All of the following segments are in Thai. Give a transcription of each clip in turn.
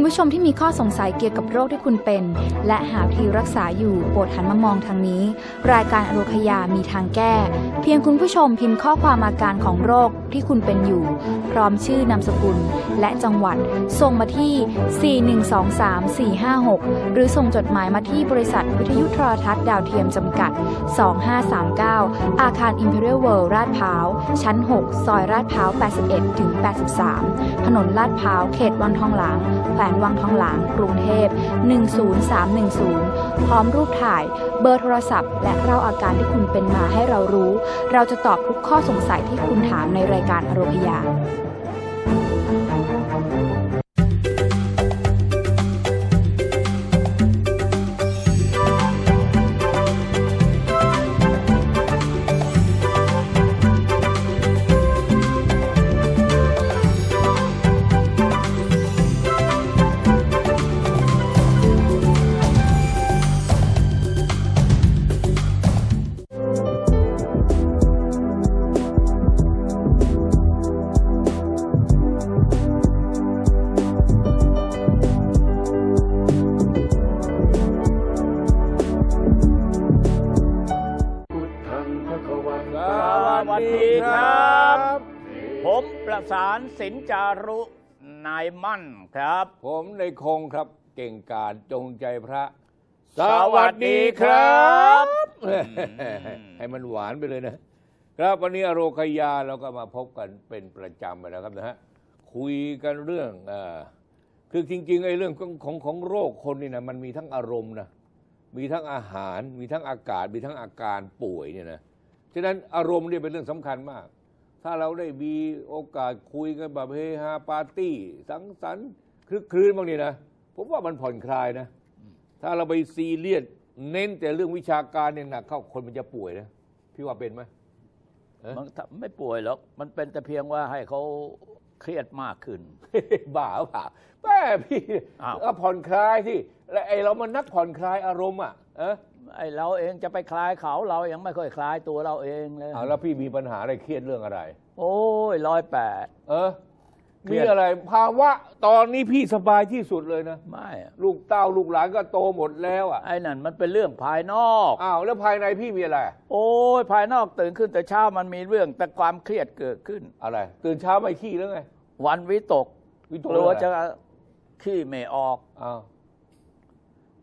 คุณผู้ชมที่มีข้อสงสัยเกี่ยวกับโรคที่คุณเป็น และหาวิธีรักษาอยู่โปรดหันมามองทางนี้ รายการอโรคยามีทางแก้ เพียงคุณผู้ชมพิมพ์ข้อความอาการของโรคที่คุณเป็นอยู่ พร้อมชื่อนามสกุล และจังหวัด ส่งมาที่ 4123456 หรือส่งจดหมายมาที่บริษัทวิทยุโทรทัศน์ดาวเทียมจำกัด 2539 อาคาร Imperial World ลาดพร้าว ชั้น 6 ซอยลาดพร้าว 81ถึง83 ถนนลาดพร้าว เขตวังทองหลางแขวงวังทองหลางกรุงเทพ 10310 พร้อมรูปถ่าย เบอร์โทรศัพท์ และเล่าอาการที่คุณเป็นมาให้เรารู้ เราจะตอบทุกข้อสงสัยที่คุณถามในรายการอโรพยา สานสินจารุนายมั่นครับ ผมในคงครับเก่งกาจจงใจพระ สวัสดีครับ ให้มันหวานไปเลยนะ ครับวันนี้อโรคยาเราก็มาพบกันเป็นประจำนะครับนะฮะคุยกันเรื่องเออคือจริงๆไอ้เรื่องของของของโรคคนนี่นะมันมีทั้งอารมณ์นะมีทั้งอาหาร มีทั้งอากาศ มีทั้งอาการป่วยเนี่ยนะฉะนั้นอารมณ์เนี่ยเป็นเรื่องสำคัญมาก ถ้าเราได้มีโอกาสคุยกันแบบเฮฮาปาร์ตี้ สังสรรค์คลึกคลื้นบางนี่นะ ผมว่ามันผ่อนคลายนะ ถ้าเราไปซีเรียสเน้นแต่เรื่องวิชาการเนี่ยหนักเข้าคนมันจะป่วยนะ พี่ว่าเป็นไหมเอ๊ะมันไม่ป่วยหรอก มันเป็นแต่เพียงว่าให้เขาเครียดมากขึ้น บ้าเปล่าแม่พี่อ้าวก็ผ่อนคลายที่แล้วไอ้เรามันนักผ่อนคลายอารมณ์อะเออ ไอเราเองจะไปคลายเขาเรายังไม่ค่อยคลายตัวเราเองเลยเอาแล้วพี่มีปัญหาอะไรเครียดเรื่องอะไร โอ้ยร้อยแปดเออเครีมียดอะไรภาวะตอนนี้พี่สบายที่สุดเลยนะไม่อะลูกเต้าลูกหลานก็โตหมดแล้วอะไอ้นั่นมันเป็นเรื่องภายนอกอ้าวแล้วภายในพี่มีอะไร โอ้ยภายนอกตื่นขึ้นแต่เช้ามันมีเรื่องแต่ความเครียดเกิดขึ้นอะไร ตื่นเช้าไม่ขี้แล้วไงวันวิตกวิตกกลัวเรื่องอะไรจะขี้ไม่ออกอ้าว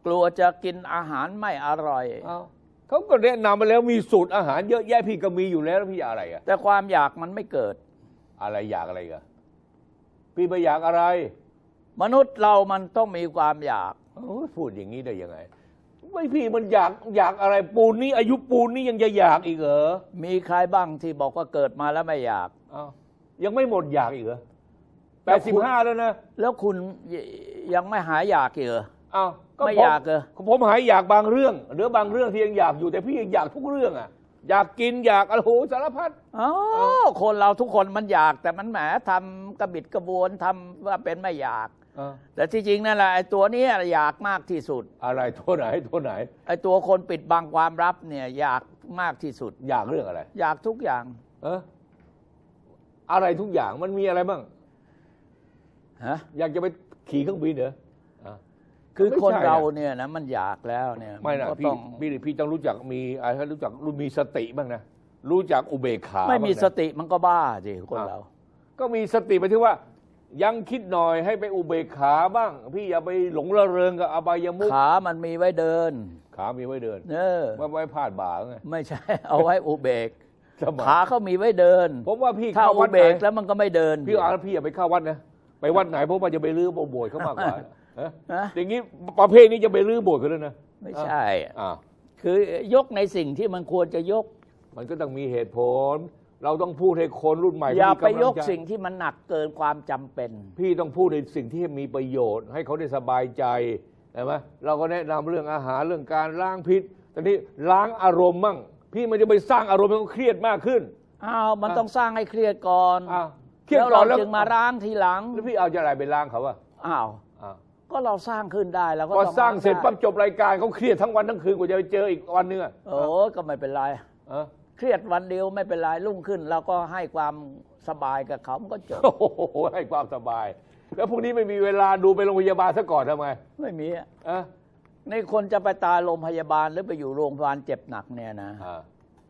กลัวจะกินอาหารไม่อร่อยอ้าวเขาก็แนะนำมาแล้วมีสูตรอาหารเยอะแยะพี่ก็มีอยู่แล้วแล้วพี่อะไรอะแต่ความอยากมันไม่เกิด อะไรอยากอะไรกันพี่ไม่อยากอะไรมนุษย์เรามันต้องมีความอยาก โอ้ยพูดอย่างนี้ได้ยังไง ไม่พี่มันอยากอยากอะไรปูนนี้อายุปูนนี้ยังจะอยากอีกเหรอมีใครบ้างที่บอกว่าเกิดมาแล้วไม่อยากอ้าวยังไม่หมดอยากอีกเหรอแปแล้ดวสิบคุณห้าแล้วนะ แล้วคุณยยังไม่หายอยากอีกเหรอ อ้าวไม่ผอยากเหรอ ผมหายอยากบางเรื่องเหลือบางเรื่องที่ยังอยากอยู่แต่พี่ยังอยากทุกเรื่องอะ อยากกินอยากอะไรโหสารพัด อ๋อคนเราทุกคนมันอยากแต่มันแหมทำกระบิดกระบวนทำว่าเป็นไม่อยากอ่าแต่ที่จริงนั่นแหละไอ้ตัวเนี้ยอยากมากที่สุดอะไรโทษไหนโทษไหน ไอ้ตัวคนปิดบังความลับเนี่ยอยากมากที่สุด อยากเรื่องอะไร อยากทุกอย่างเอออะไรทุกอย่างมันมีอะไรบ้าง ฮะอยากจะไปขี่เครื่องบินเหรออะ คือไม่คนใช่เราอะเนี่ยนะมันอยากแล้วเนี่ยไม่นะก็พี่ต้องพี่พี่ต้องรู้จักมีอะไรให้รู้จักรู้มีสติบ้างนะรู้จักอุเบกขาไม่มีบ้างนะ สติมันก็บ้าสิคนเรา ก็มีสติไปที่ว่า ยังคิดหน่อยให้ไปอุเบกขาบ้าง พี่อย่าไปหลงระเริงกับอบายมุขขามันมีไว้เดิน ขามีไว้เดินเออว่าไว้พาดบ่าไงไม่ใช่ เอาไว้อุเบก สมัยขาเขามีไว้เดินผมว่าพี่ถ้าเข้าอุวัดเบไหนกแล้วมันก็ไม่เดินพี่อาพี่อย่าไปเข้าวัดนะไปวัดไหนเพราะว่าจะไปรื้อโบสถ์เขามากกว่าฮะ นะอย่างนี้ประเภทนี้จะไปรื้อโบสถ์เขาเลยนะไม่ใช่อ่าคือยกในสิ่งที่มันควรจะยก มันก็ต้องมีเหตุผล เราต้องพูดให้คนรุ่นใหม่อย่าเขาไปมีำยลักใจสิ่งที่มันหนักเกินความจำเป็น พี่ต้องพูดในสิ่งที่มีประโยชน์ ให้เขาได้สบายใจใช่ไหมเราก็แนะนำเรื่องอาหารเรื่องการล้างพิษตอนนี้ล้างอารมณ์มั่ง พี่มันจะไปสร้างอารมณ์ให้เขาเครียดมากขึ้นอ้าวมันอะต้องสร้างให้เครียดก่อนอ้าวเครียดแล้วก่อเรานแล้วจึงมาล้างทีหลังแล้วพี่เอาจะอะไรไปล้างเขาอะอ้าวอ้าว ก็เราสร้างขึ้นได้แล้วก็พอต้องสร้างเสร็จได้ปั๊บจบรายการเขาเครียดทั้งวันทั้งคืนกว่าจะไปเจออีกวันหนึงอะโอ้ก็ไม่เป็นไรเอ้าเครียดวันเดียวไม่เป็นไรรุ่งขึ้นเราก็ให้ความสบายกับเขามันก็จบโอ้โหให้ความสบาย แล้วพรุ่งนี้ไม่มีเวลาดูไปโรงพยาบาลซะก่อนทำไงไม่มีอะอะในคนจะไปตายโรงพยาบาลหรือไปอยู่โรงพยาบาลเจ็บหนักเนี่ยนะ อ่า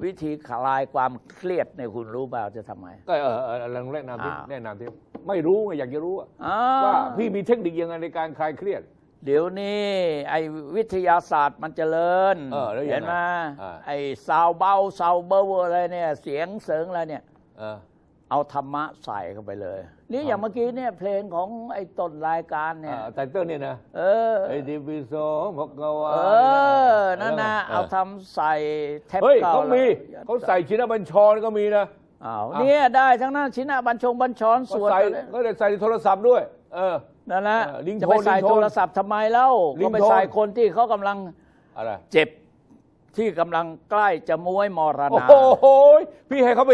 วิธีคลายความเครียดเนี่ยคุณรู้เปล่าจะทำไงก็เออเออลองแนะนำที่อ้าวแนะนำที่ไม่รู้ไงอยากจะรู้อะอ้าว่าพี่มีเทคนิคยังไงในการคลายเครียด เดี๋ยวนี้ไอ้วิทยาศาสตร์มันเจริญเออแล้วยังไงเห็นไหมอ่า ไอ้ซาวเบาซาวเบอร์อะไรเนี่ย เสียงเสริงอะไรเนี่ย เออเอาธรรมะใส่เข้าไปเลย นี่อย่างเมื่อกี้เนี่ยเพลงของไอ้ต้นรายการเนี่ยอ่าไตเติ้ลเนี่ยนะ เออ ไอ้ดิบิโซพกวาเออ นั่นนะเอาทำใส่แท็บเฮ้ยก่เขามีแล้วเขาใส่ชินบัญชรก็มีนะอ้าวอ้าวเนี่ยได้ทั้งนั้นชินะบัญชงบัญชรสเขาวดใส่กันเลยก็เลยใส่ในโทรศัพท์ด้วย เออ นั่นนะเออลิงโทนจะไปใส่ลิงโทนโทรศัพท์ทำไมเล่าลิงก็ไปโทนใส่คนที่เขากำลังอะไรเจ็บที่กำลังใกล้จะมวยมรโอ้ณาโหพี่ให้เขาไป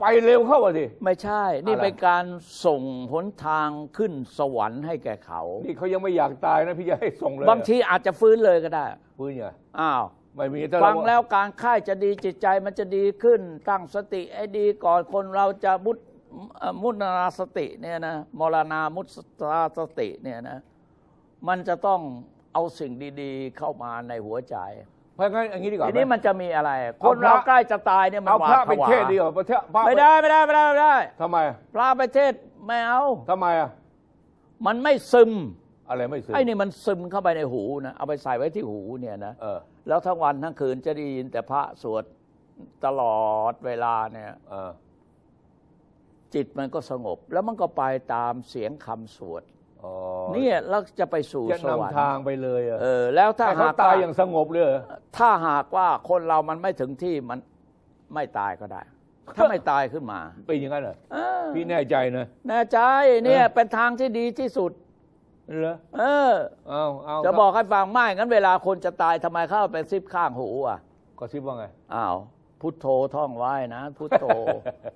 ไปเร็วเข้าอะสิ ไม่ใช่ นี่อะไร เป็นการส่งหนทางขึ้นสวรรค์ให้แก่เขา นี่เขายังไม่อยากตายนะพี่จะให้ส่งเลยบางทีอาจจะฟื้นเลยก็ได้ พื้นไงอ้าว ไม่มีถ้าฟังเราแล้วการค่ายจะดีจิตใจมันจะดีขึ้น ตั้งสติให้ดีก่อนคนเราจะมุตเอ่อมุตนาสติเนี่ยนะมรณามุตตาสติเนี่ยนะ มันจะต้องเอาสิ่งดี ๆ เข้ามาในหัวใจเพ ราะงั้นอย่างนี้ดีกว่าทีไหมนี้มันจะมีอะไรคเอานพระเราใกล้จะตายเนี่ยมันเอาหวาพระดไปผวาเทศดีกว่าประเทศพระไม่ได้ไม่ได้ไม่ได้ไม่ได้ทำไมอะพระไปเทศไม่เอาทำไมอะมันไม่ซึมอะไรไม่ซื้อไอ้นี่มันซึมเข้าไปในหูนะเอาไปใส่ไว้ที่หูเนี่ยนะเออแล้วทั้งวันทั้งคืนจะได้ยินแต่พระสวดตลอดเวลาเนี่ยเออจิตมันก็สงบ แล้วมันก็ไปตามเสียงคำสวดอ๋อ เนี่ยแล้วจะไปสู่จะสวรรนำค์ทางไปเลยอะเออแล้วถ้าให้เขาหากตายว่าอย่างสงบเลยเหรอถ้าหากว่าคนเรามันไม่ถึงที่มันไม่ตายก็ได้ ถ้าไม่ตายขึ้นมาเป็นอย่างนั้นเหรอเออพี่แน่ใจนะ แน่ใจเนี่ยเออ เป็นทางที่ดีที่สุด เหรอเออ เอาเอาจะบอกให้ฟังไม่งั้นเวลาคนจะตายทำไมเข้าไปซิบข้างหูอะ ก็ซิบว่าไง อ้าว พุทโธท่องไว้นะ พุทโธ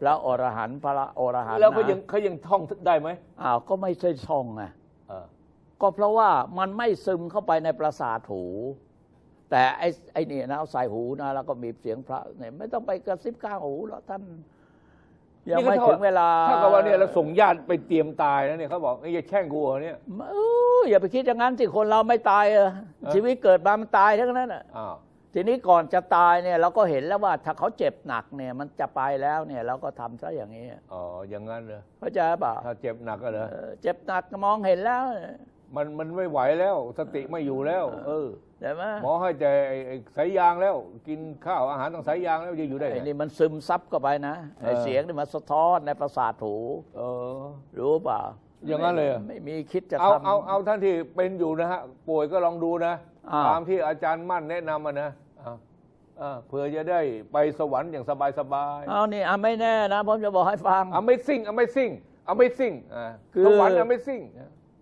พระอรหันต์พระอรหันต์แล้วเขานะยังเขายังท่องได้ไหมอ้าวก็ไม่ใช่ช่องไงเออก็เพราะว่ามันไม่ซึมเข้าไปในประสาทหู แต่ไอ้ไอ้นี่นะเอาใส่หูนะแล้วก็มีเสียงพระเนี่ยไม่ต้องไปกระซิบข้างหูหรอกท่านยังไม่ถึงเวลาถ้ากับว่าเนี่ยเราส่งญาติไปเตรียมตายแล้วเนี่ยเขาบอกไอ้ยอย่าแช่งกูเหรอเนี่ยเอออย่าไปคิดอย่างนั้นสิคนเราไม่ตายเออชีวิตเกิดมามันตายทั้งนั้นอะ อ้าว ทีนี้ก่อนจะตายเนี่ยเราก็เห็นแล้วว่าถ้าเขาเจ็บหนักเนี่ย มันจะไปแล้วเนี่ย เราก็ทำซะอย่างนี้อ๋ออย่างนั้นเลยเข้าใจเปล่าถ้าเจ็บหนักก็เหรอเออเจ็บหนักมองเห็นแล้ว มันมันไม่ไหวแล้ว สติไม่อยู่แล้ว เออใช่ไหมหมอให้แต่ไอ้ไอ้สายยางแล้ว กินข้าวอาหารต้องสายยางแล้วจะอยู่ได้ไอ้ไงนี่มันซึมซับเข้าไปนะไอ้เออเสียงนี่มันสะท้อนในประสาทหูเออ รู้เปล่าอย่างนั้นเลยเหรอ ไม่ไม่มีคิดจะเอาทำ เอาเอาท่านที่เป็นอยู่นะฮะป่วยก็ลองดูนะ อ้าว ตามที่อาจารย์มั่นแนะนำมานะอ่าอ่าเผื่อจะได้ไปสวรรค์อย่างสบายสบายเอานี่อะไม่แน่นะผมจะบอกให้ฟังๆ Amazing Amazing Amazing อ่าคือ สวรรค์ Amazing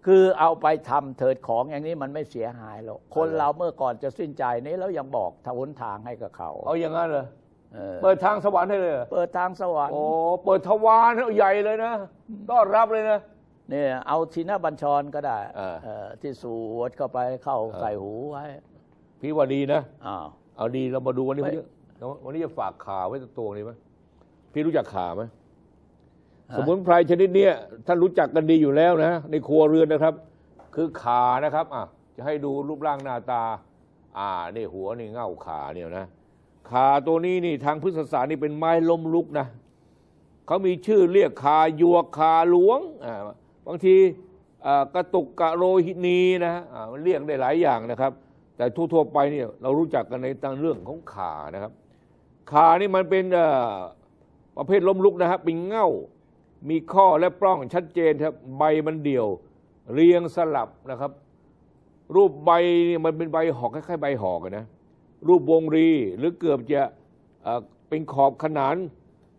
คือเอาไปทำเถิดของอย่างนี้มันไม่เสียหายหรอกคนเอาเหรอเราเมื่อก่อนจะสิ้นใจนี้แล้วยังบอกทวนทางให้กับเขาเอาอย่างนั้นเหรอเออเปิดทางสวรรค์ให้เลยเหรอเปิดทางสวรรค์ โอ้เปิดทวารใหญ่เลยนะต้อนรับเลยนะ เนี่ยเอาทีนาบัญชรก็ได้เออ เออที่สวดเข้าไปเข้าเออใส่หูไว้พี่ว่าดีนะ อ้าว เอาดีเรามาดูวันนี้ไม่ วันนี้วันนี้จะฝากขาไว้ตัวนี้ไหมพี่รู้จักขาไหมฮะสมุนไพรชนิดเนี้ยท่านรู้จักกันดีอยู่แล้วนะในครัวเรือนนะครับ คือขานะครับอะจะให้ดูรูปร่างหน้าตา อ่านี่หัวนี่เง่าขาเนี่ยนะขาตัวนี้นี่ทางพุทธศาสนานี่เป็นไม้ล้มลุกนะเขามีชื่อเรียกขายวกขาหลวงอ่า บางทีกระตุกกะโรหินีนะอ่ามันเรียกได้หลายอย่างนะครับ แต่ทั่วๆไปเนี่ยเรารู้จักกันในทางเรื่องของขานะครับขานี่มันเป็นประเภทล้มลุกนะครับเป็นเง่ามีข้อและปล้องชัดเจนครับใบมันเดี่ยว เรียงสลับนะครับ รูปใบนี่มันเป็นใบหอกคล้ายๆใบหอกนะรูปวงรีหรือเกือบจะเอ่อเป็นขอบขนาน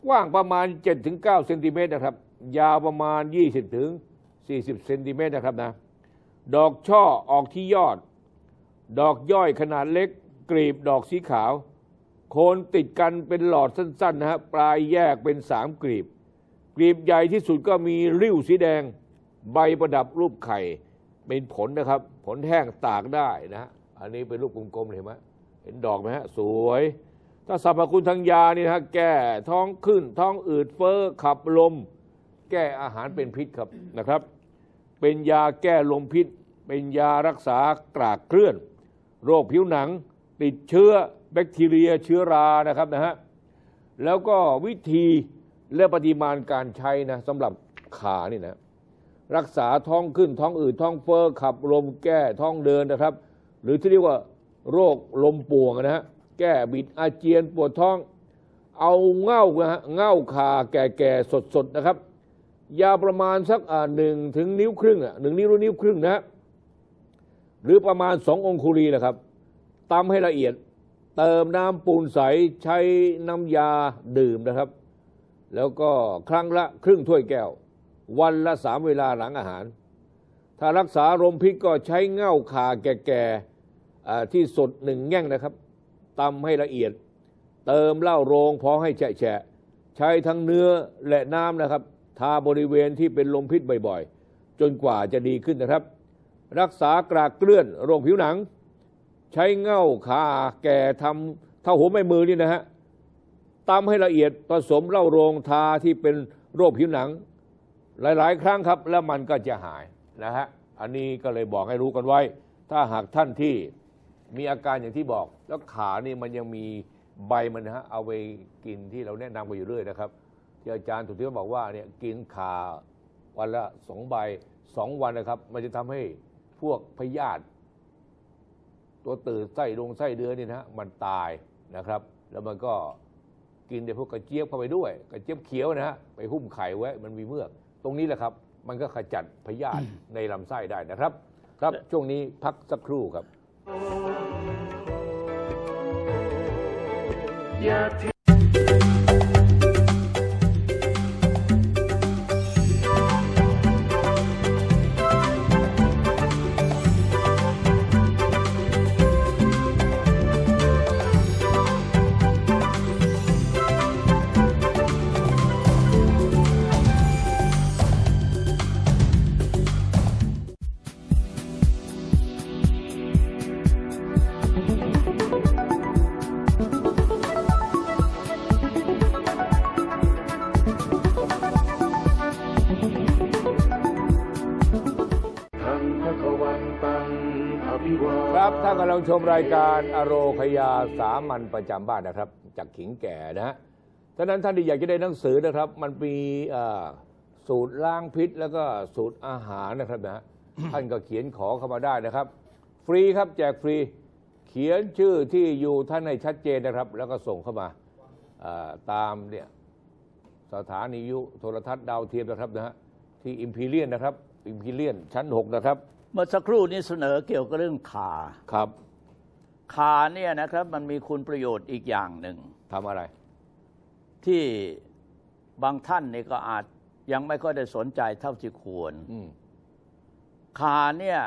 กว้างประมาณ 7-9เซนติเมตรนะครับ ยาวประมาณ 20ถึง 40 เซนติเมตรนะครับนะ ดอกช่อออกที่ยอด ดอกย่อยขนาดเล็ก กลีบดอกสีขาว โคนติดกันเป็นหลอดสั้นๆนะฮะปลายแยกเป็นสามกลีบ กลีบใหญ่ที่สุดก็มีริ้วสีแดง ใบประดับรูปไข่ เป็นผลนะครับ ผลแห้งตากได้นะฮะอันนี้เป็นรูปกลมๆเห็นไหมเห็นดอกไหมฮะสวยถ้าสรรพคุณทางยานี่นะฮะแก้ท้องขึ้น ท้องอืดเฟ้อขับลม แก้อาหารเป็นพิษครับนะครับ เป็นยาแก้ลมพิษ เป็นยารักษากรากเคลื่อน โรคผิวหนัง ติดเชื้อแบคทีเรียเชื้อรานะครับนะฮะแล้วก็วิธีและปฏิมาณการใช้นะสำหรับขานี่นะรักษาท้องขึ้นท้องอืดท้องเฟ้อขับลมแก้ท้องเดินนะครับ หรือที่เรียกว่าโรคลมป่วงนะฮะแก้บิดอาเจียนปวดท้อง เอาเง่านะฮะเง่าขาแก่ๆสดๆนะครับ ยาวประมาณสักหนึ่งถึงนิ้วครึ่งอะหนึ่งนิ้วหรือนิ้วครึ่งนะฮะหรือประมาณสององคุลีนะครับตำให้ละเอียด เติมน้ำปูนใสใช้น้ำยาดื่มนะครับ แล้วก็ครั้งละครึ่งถ้วยแก้ว วันละสามเวลาหลังอาหาร ถ้ารักษาลมพิษก็ใช้เง่าขาแก่ๆที่สดหนึ่งแง่งนะครับตำให้ละเอียด เติมเหล้าโรงพอให้แฉะใช้ทั้งเนื้อและน้ำนะครับ ทาบริเวณที่เป็นลมพิษบ่อยๆ จนกว่าจะดีขึ้นนะครับ รักษากรากเกลื่อนโรคผิวหนัง ใช้เง่าขาแก่ทำเท่าหัวแม่มือนี่นะฮะตำให้ละเอียดผสมเหล้าโรงทาที่เป็นโรคผิวหนัง หลายๆ ครั้งครับ แล้วมันก็จะหายนะฮะอันนี้ก็เลยบอกให้รู้กันไว้ ถ้าหากท่านที่มีอาการอย่างที่บอก แล้วขานี่มันยังมีใบมันนะฮะเอาไปกินที่เราแนะนำกันอยู่เรื่อยนะครับ ที่อาจารย์สุทธิบอกว่าเนี่ยกินขาวันละสองใบสองวันนะครับ มันจะทำให้พวกพยาธิตัวตืดไส้ดงไส้เดือนนี่นะฮะมันตายนะครับ แล้วมันก็กินในพวกกระเจี๊ยบเข้าไปด้วย กระเจี๊ยบเขียวนะฮะไปหุ้มไข่ไว้มันมีเมือก ตรงนี้แหละครับ มันก็ขจัดพยาธิในลำไส้ได้นะครับ ครับช่วงนี้พักสักครู่ครับ ครับท่านกำลังชมรายการอโรคยาสามัญประจำบ้านนะครับ จากขิงแก่นะฮะฉะนั้นท่านที่อยากจะได้หนังสือนะครับ มันมีสูตรล้างพิษ แล้วก็สูตรอาหารนะครับนะฮะท่านก็เขียนขอเข้ามาได้นะครับ ฟรีครับแจกฟรีเขียนชื่อที่อยู่ท่านให้ชัดเจนนะครับ แล้วก็ส่งเข้ามาตามเนี่ย สถานียุโทรทัศน์ดาวเทียมนะครับนะฮะที่อิมพีเรียนนะครับอิมพีเรียนชั้น 6 นะครับ เมื่อสักครู่นี้เสนอเกี่ยวกับเรื่องขาครับขาเนี่ยนะครับมันมีคุณประโยชน์อีกอย่างหนึ่งทำอะไร ที่บางท่านนี่ก็อาจยังไม่ค่อยได้สนใจเท่าที่ควรอืมขาเนี่ย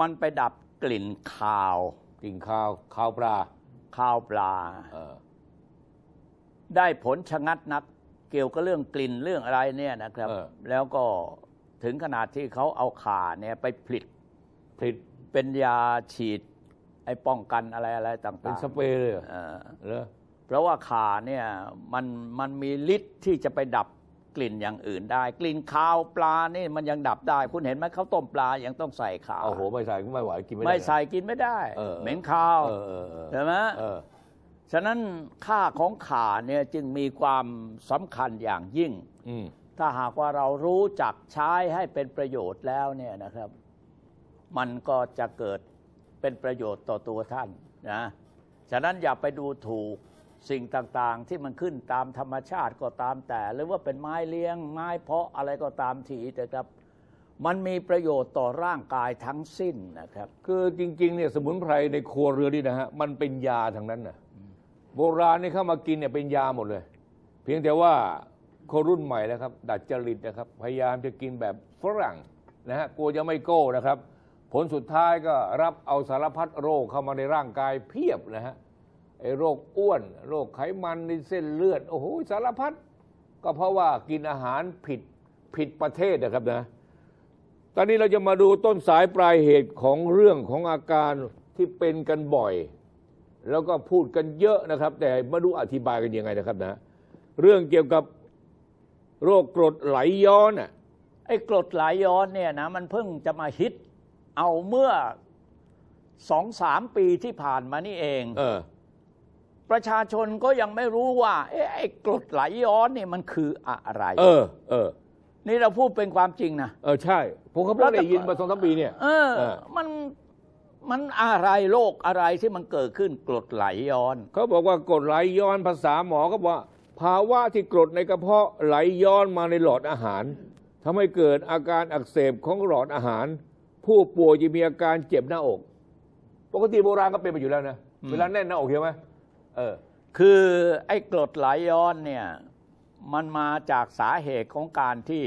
มันไปดับกลิ่นคาวกินข้าวข้าวปลาคาวปลาเออได้ผลชะงัดนัก เกี่ยวกับเรื่องกลิ่นเรื่องอะไรเนี่ยนะครับ เออ แล้วก็ถึงขนาดที่เขาเอาขาเนี่ยไปผลิตผลิตเป็นยาฉีด ไอ้ป้องกันอะไรอะไรต่างๆเป็นสเปรย์เลยเหรอเออเหรอเพราะว่าขาเนี่ยมันมันมีฤทธิ์ที่จะไปดับกลิ่นอย่างอื่นได้ กลิ่นคาวปลานี่มันยังดับได้ คุณเห็นไหมเขาวต้มปลายังต้องใส่ขาเอาโหไม่ใส่ก็ไม่ไหวกินไม่ได้ ไม่ใส่กินไม่ได้เออเหม็นคาวเออเออเออใช่ไหมเออ ฉะนั้นค่าของขาเนี่ยจึงมีความสำคัญอย่างยิ่ง อืมถ้าหากว่าเรารู้จักใช้ให้เป็นประโยชน์แล้วเนี่ยนะครับ มันก็จะเกิดเป็นประโยชน์ต่อตัวท่านนะฉะนั้นอย่าไปดูถูกสิ่งต่างๆ ที่มันขึ้นตามธรรมชาติก็ตามแต่ หรือว่าเป็นไม้เลี้ยง ไม้เพาะอะไรก็ตามทีแต่ครับ มันมีประโยชน์ต่อร่างกายทั้งสิ้นนะครับ คือจริงๆเนี่ยสมุนไพรในครัวเรือนนี่นะฮะมันเป็นยาทั้งนั้นนะ โบราณนี่เข้ามากินเนี่ยเป็นยาหมดเลย เพียงแต่ว่าคนรุ่นใหม่นะครับ ดัดจริตนะครับ พยายามจะกินแบบฝรั่งนะฮะกลัวจะไม่โก้นะครับ ผลสุดท้ายก็รับเอาสารพัดโรคเข้ามาในร่างกายเพียบนะฮะไอ้โรคอ้วน โรคไขมันในเส้นเลือดโอ้โหสารพัดก็เพราะว่ากินอาหารผิดผิดประเทศนะครับนะ ตอนนี้เราจะมาดูต้นสายปลายเหตุของเรื่องของอาการที่เป็นกันบ่อย แล้วก็พูดกันเยอะนะครับ แต่มาดูอธิบายกันยังไงนะครับนะ เรื่องเกี่ยวกับโรคกรดไหลย้อนน่ะไอ้กรดไหลย้อนเนี่ยนะมันเพิ่งจะมาฮิตเอาเมื่อสองสามปีที่ผ่านมานี่เอง เออ ประชาชนก็ยังไม่รู้ว่าเอ๊ะไอ้กรดไหลย้อนเนี่ยมันคืออะไรเออ เออ นี่เราพูดเป็นความจริงนะเออใช่ ผมก็เพิ่งได้ยินมาสองสามปีเนี่ย เออเออมัน มันอะไรโรคอะไรที่มันเกิดขึ้นกรดไหลย้อน เขาบอกว่ากรดไหลย้อนภาษาหมอก็บอกว่า ภาวะที่กรดในกระเพาะไหลย้อนมาในหลอดอาหารทำให้เกิดอาการอักเสบของหลอดอาหาร ผู้ป่วยจะมีอาการเจ็บหน้าอก ปกติโบราณก็เป็นมาอยู่แล้วนะอืมเวลาแน่นหน้าอกใช่ไหมเออ คือไอ้กรดไหลย้อนเนี่ยมันมาจากสาเหตุของการที่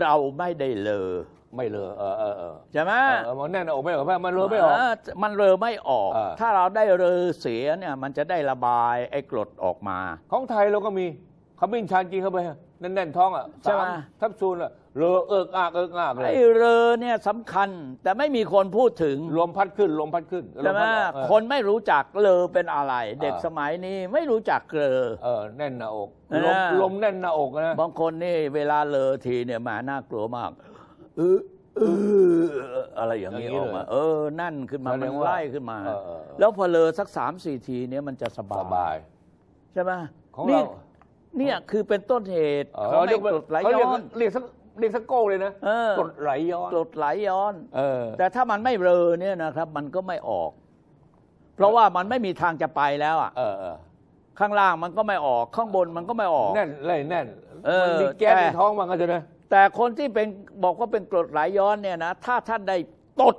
เราไม่ได้เลอ ไม่เลยเออเออเออใช่ไหมเออมันแน่นหน้าอกไม่ออกมันเลยไม่ออกเมันเลอไม่ออก เออ ถ้าเราได้เลอเสียเนี่ยมันจะได้ระบายไอ้กรดออกมา ของไทยเราก็มีขมิ้นชันกินเข้าไปแน่นๆท้องอะใช่ไหมสามทับซูลอะเลอเอิกอากเอิกอากเลยไอ้เลอเนี่ยสำคัญแต่ไม่มีคนพูดถึงลมพัดขึ้นลมพัดขึ้นลใช่มไหมพัดออกเออ คนไม่รู้จักเลอเป็นอะไร เด็กเออ สมัยนี้ไม่รู้จักเลอเออแน่นหน้าอกเออลมลมแน่นหน้าอกนะ บางคนนี่เวลาเลอทีเนี่ยแหมาน่ากลัวมาก เออเอออะไรอย่างนี้ออกมา เออ นั่นขึ้นมาแสดมันงว่าไล่ขึ้นมาเออเออเออแล้วพอเลอสักสามสี่ทีเนี่ยมันจะสบาสยบายใช่ไหมของนี่เราเนี่ยคือเป็นต้นเหตุเออของเรีไอ้ยกว่ากรดไหลเขาเรียย้กอนเรียกสักเรียกสักโก้เลยนะเออกรดไหลย้อนกรดไหลย้อนเออแต่ถ้ามันไม่เลอเนี่ยนะครับ มันก็ไม่ออก เพราะว่ามันไม่มีทางจะไปแล้วอะเออเออข้างล่างมันก็ไม่ออก ข้างบนมันก็ไม่ออก แน่นเลยแน่นเออมันมีแก๊สแต่ในท้องมันก็จะนะ แต่คนที่เป็นบอกว่าเป็นกรดไหลย้อนเนี่ยนะถ้าท่านได้ตด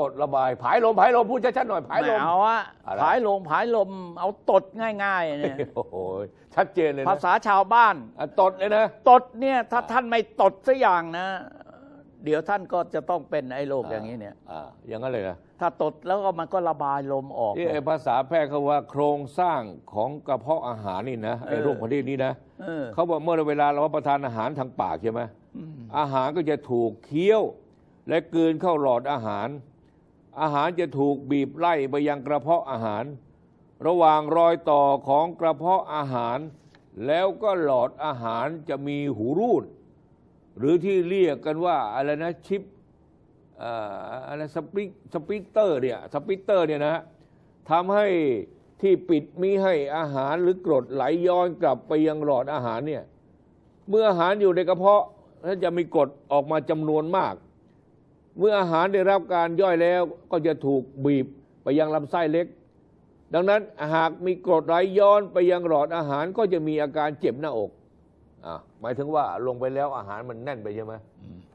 ตดระบาย ผายลมผายลมพูดชัดๆหน่อยผายลไม่มเอาอะอะไร ผายลมผายลม เอาตดง่ายๆเนี่ยโอ้โหชัดเจนเลยนะภาษาชาวบ้าน อะตดเลยนะ ตดเนี่ยถ้าท่านไม่ตดสักอย่างนะ เดี๋ยวท่านก็จะต้องเป็นไอ้โรคอย่างนี้เนี่ยอ่าอย่างนั้นเลยนะถ้าตดแล้วก็มันก็ระบายลมออกนี่ไอ้ภาษาแพทย์เขาว่าโครงสร้างของกระเพาะอาหารนี่นะไอ้เออโรคประเภทนี้นะเออเขาบอกเมื่อเวลาเรารับประทานอาหารทางปากใช่ไหมอืมอาหารก็จะถูกเคี้ยว และกลืนเข้าหลอดอาหาร อาหารจะถูกบีบไล่ไปยังกระเพาะอาหาร ระหว่างรอยต่อของกระเพาะอาหาร แล้วก็หลอดอาหารจะมีหูรูด หรือที่เรียกกันว่าอะไรนะชิปอะไรสปิสปิเตอร์เนี่ยสปิเตอร์เนี่ยนะทำให้ที่ปิดมิให้อาหารหรือกรดไหลย้อนกลับไปยังหลอดอาหารเนี่ยเมื่ออาหารอยู่ในกระเพาะท่านจะมีกรดออกมาจำนวนมาก เมื่ออาหารได้รับการย่อยแล้วก็จะถูกบีบไปยังลำไส้เล็ก ดังนั้นหากมีกรดไหลย้อนไปยังหลอดอาหารก็จะมีอาการเจ็บหน้าอก อะหมายถึงว่าลงไปแล้วอาหารมันแน่นไปใช่ไหม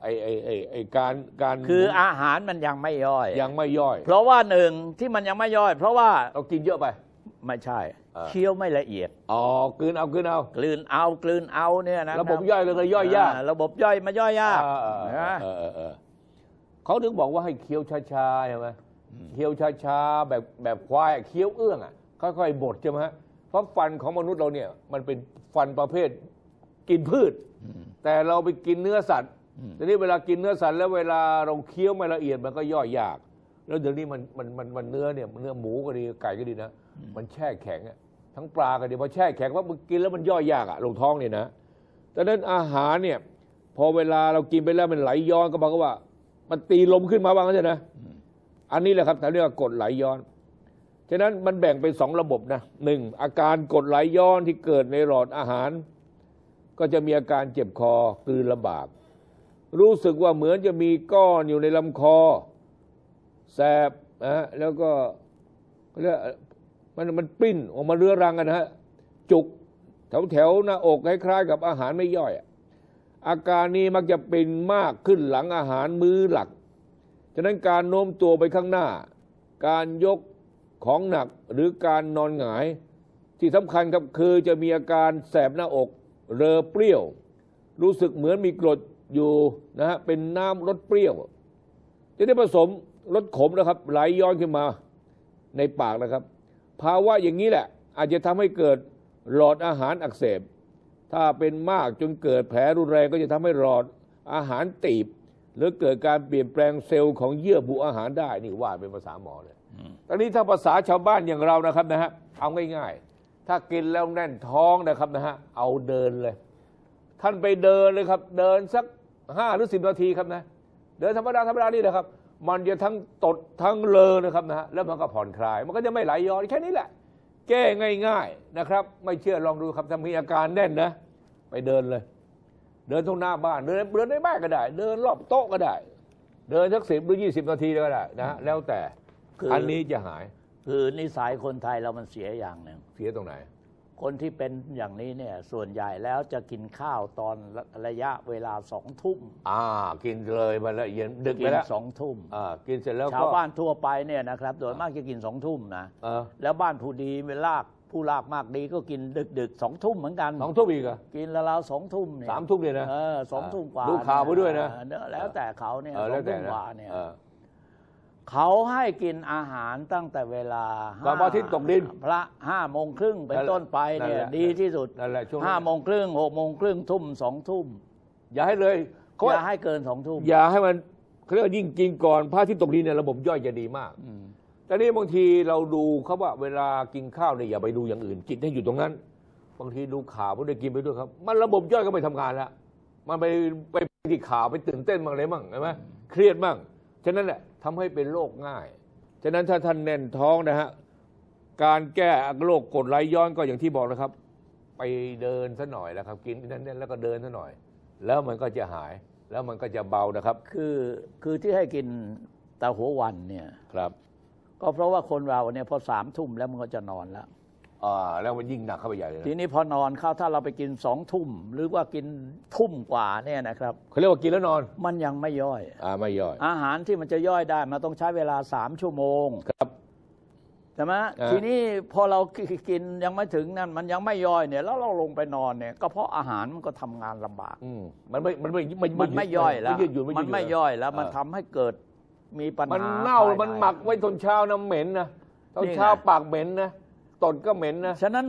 ไอไอไอไอการการคืออาหารมันยังไม่ย่อย ยังไม่ย่อย เพราะว่าหนึ่งที่มันยังไม่ย่อย เพราะว่าเรากินเยอะไป ไม่ใช่เออเคี้ยวไม่ละเอียดอ๋อกลืนเอากลืนเอากลืนเอากลืนเอาเนี่ยนะระบบย่อยเลยก็ย่อยยากอ่ระบบย่อยมาย่อยยากอ่าอ่านะเออเออเออเขาถึงบอกว่าให้เคี้ยวช้าๆใช่ไหมเคี้ยวช้าๆแบบแบบควายอะเคี้ยวเอื้องอะค่อยๆบดใช่ไหมฮะเพราะฟันของมนุษย์เราเนี่ย มันเป็นฟันประเภท กินพืช แต่เราไปกินเนื้อสัตว์ทีนี้เวลากินเนื้อสัตว์แล้วเวลาเราเคี้ยวไม่ละเอียดมันก็ย่อยยาก แล้วเดี๋ยวนี้มันมันมันมันเนื้อเนี่ยเนื้อหมูก็ดีไก่ก็ดีนะมันแช่แข็งอะทั้งปลาก็ดีพอแช่แข็งว่ามันกินแล้วมันย่อยยากอะลงท้องเนี่ยนะดังนั้นอาหารเนี่ย พอเวลาเรากินไปแล้วมันไหลย้อนก็บอกว่า มันตีลมขึ้นมาบ้างใช่นะอันนี้แหละครับเขาเรียกว่ากรดไหลย้อนฉะนั้นมันแบ่งเป็นสองระบบนะหนึ่งอาการกรดไหลย้อนที่เกิดในหลอดอาหาร ก็จะมีอาการเจ็บคอกลืนลำบาก รู้สึกว่าเหมือนจะมีก้อนอยู่ในลำคอ แสบนะฮะแล้วก็เรียกมันมันปิ้นออกมาเรื้อรังกันะฮะจุกแถวแถวหน้าอกคล้ายๆกับอาหารไม่ย่อย อาการนี้มักจะเป็นมากขึ้นหลังอาหารมื้อหลัก ฉะนั้นการโน้มตัวไปข้างหน้า การยกของหนักหรือการนอนหงาย ที่สำคัญครับคือจะมีอาการแสบหน้าอก เรอเปรี้ยว รู้สึกเหมือนมีกรดอยู่นะฮะเป็นน้ำรสเปรี้ยวจะได้ผสมรสขมนะครับ ไหลย้อนขึ้นมาในปากนะครับ ภาวะอย่างนี้แหละ อาจจะทำให้เกิดหลอดอาหารอักเสบ ถ้าเป็นมากจนเกิดแผลรุนแรงก็จะทำให้หลอดอาหารตีบ หรือเกิดการเปลี่ยนแปลงเซลล์ของเยื่อบุอาหารได้นี่ว่าเป็นภาษาหมอเลยตอนนี้ถ้าภาษาชาวบ้านอย่างเรานะครับนะฮะเอาง่ายๆ ถ้ากินแล้วแน่นท้องนะครับนะฮะเอาเดินเลย ท่านไปเดินเลยครับ เดินสักห้าหรือสิบนาทีครับนะ เดินธรรมดาธรรมดานี่นะครับ มันจะทั้งตดทั้งเลอนะครับนะฮะแล้วมันก็ผ่อนคลาย มันก็จะไม่ไหลย้อนแค่นี้แหละ แก้ง่าย ๆนะครับ ไม่เชื่อลองดูครับถ้ามีอาการแน่นนะ ไปเดินเลย เดินตรงหน้าบ้านเดินเดินในบ้านก็ได้ เดินรอบโต๊ะก็ได้ เดินสักสิบหรือยี่สิบนาทีก็ได้นะฮะแล้วแต่คืออัอันนี้จะหาย คือนิสัยคนไทยเรามันเสียอย่างหนึ่ง เสียตรงไหน คนที่เป็นอย่างนี้เนี่ย ส่วนใหญ่แล้วจะกินข้าวตอนระยะเวลาสองทุ่มอ่า กินเลยมาแล้วเย็นดึกกิไปนแล้วสองทุ่มอ่ากินเสร็จแล้วชาวก็บ้านทั่วไปเนี่ยนะครับโดยมากจะกินสองทุ่มนะเออแล้วบ้านผู้ดีเวลากผู้ลากมากดีก็กินดึกดึกๆสองทุ่มเหมือนกันสองทุ่มอีกเหรอกินแล้วเราสองทุ่มเนี่ยสามทุ่มเนี่ยนะเออสองทุ่มกว่าดูข่าวไปด้วยนะเออแล้วแต่เขาเนี่ยเออสอแล้งวแต่ทุ่มนะกว่าเนี่ย เออเขาให้กินอาหารตั้งแต่เวลาก่อนพระอาทิตย์ตกดินพระห้าโมงครึ่งเป็นนั่นแหละต้นไปเนี่ย นั่นแหละดีที่สุดนั่นแหละช่วงนั้น ห้าโมงครึ่งหกโมงครึ่งทุ่มสองทุ่มอย่าให้เลยเขาอย่าให้เกินสองทุ่มอย่าให้มันเขาเรียกว่ายิ่งกินก่อนพระอาที่ตกดินเนี่ยระบบย่อยจะดีมาก อืมแต่นี่บางทีเราดูเขาว่าเวลากินข้าวเนี่ยอย่าไปดูอย่างอื่น จิตให้อยู่ตรงนั้น บางทีดูข่าวไม่ได้กินไปด้วยครับ มันระบบย่อยก็ไปทำงานแล้วมันไปไปที่ข่าวไปตื่นเต้นบ้างอะไรบ้างใช่ไหมเครียดบ้าง ฉะนั้นแหละทำให้เป็นโรคง่าย ฉะนั้นถ้าท่านแน่นท้องนะฮะการแก้โรคกรดไหลย้อนก็อย่างที่บอกนะครับ ไปเดินซะหน่อยแล้วครับ กินแน่นๆแล้วก็เดินซะหน่อย แล้วมันก็จะหายแล้วมันก็จะเบานะครับ คือคือที่ให้กินแต่หัววันเนี่ยครับ ก็เพราะว่าคนเราเนี่ยพอสามทุ่มแล้วมันก็จะนอนแล้ว อ่าแล้วมันยิ่งหนักเข้าไปใหญ่เลยนะทีนี้พอนอนเข้าถ้าเราไปกินสองทุ่ม หรือว่ากินทุ่มกว่าเนี่ยนะครับ เขาเรียกว่ากินแล้วนอนมันยังไม่ย่อย อ่าไม่ย่อย อาหารที่มันจะย่อยได้มันต้องใช้เวลาสามชั่วโมงครับ ใช่ไหมอ่า ทีนี้พอเรากินยังไม่ถึงนั่นมันยังไม่ย่อยเนี่ย แล้วเราลงไปนอนเนี่ยก็เพราะอาหารมันก็ทำงานลำบาก อืมมันไม่มันไม่มันไม่ย่อยแล้วยืดหยุ่นมันไม่ย่อยแล้วมันเทำให้เกิดมีปัญหามันเน่าภยใมันหมักไว้ตอนเช้าน้ำเหม็นนะตอนนี่ไงเช้าปากเหม็นนะ ตดก็เหม็นนะ ฉะนั้น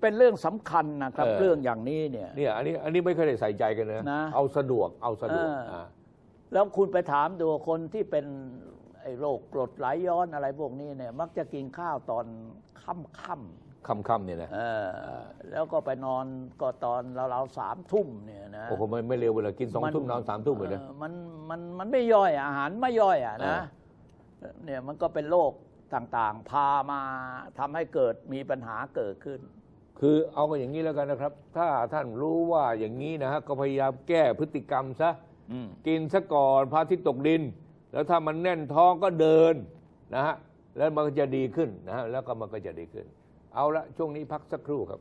เป็นเรื่องสำคัญนะครับ เออ เรื่องอย่างนี้เนี่ย เนี่ยอันนี้อันนี้ไม่เคอยได้ใส่ใจกันนะนะ เอาสะดวกเอาสะดวกเอออ่า แล้วคุณไปถามดูคนที่เป็นไอ้โรคกรดไหลย้อนอะไรพวกนี้เนี่ย มักจะกินข้าวตอนค่ำค่ำค่ำๆเนี่ยนะ ๆเออแล้วก็ไปนอนก็ตอนเราๆสามทุ่มเนี่ยนะ โอ้โหไม่ไม่เร็วเวลากินสองทุ่มนอนสามทุ่มเลยนะออมันมันมันไม่ย่อยอาหารไม่ย่อยอะนะเนี่ยมันก็เป็นโรค ต่างๆ พามาทำให้เกิดมีปัญหาเกิดขึ้น คือเอากันอย่างนี้แล้วกันนะครับ ถ้าท่านรู้ว่าอย่างนี้นะฮะก็พยายามแก้พฤติกรรมซะอืมกินซะก่อนพระอาทิตย์ตกดิน แล้วถ้ามันแน่นท้องก็เดินนะฮะแล้วมันก็จะดีขึ้นนะฮะแล้วก็มันก็จะดีขึ้น เอาละช่วงนี้พักสักครู่ครับ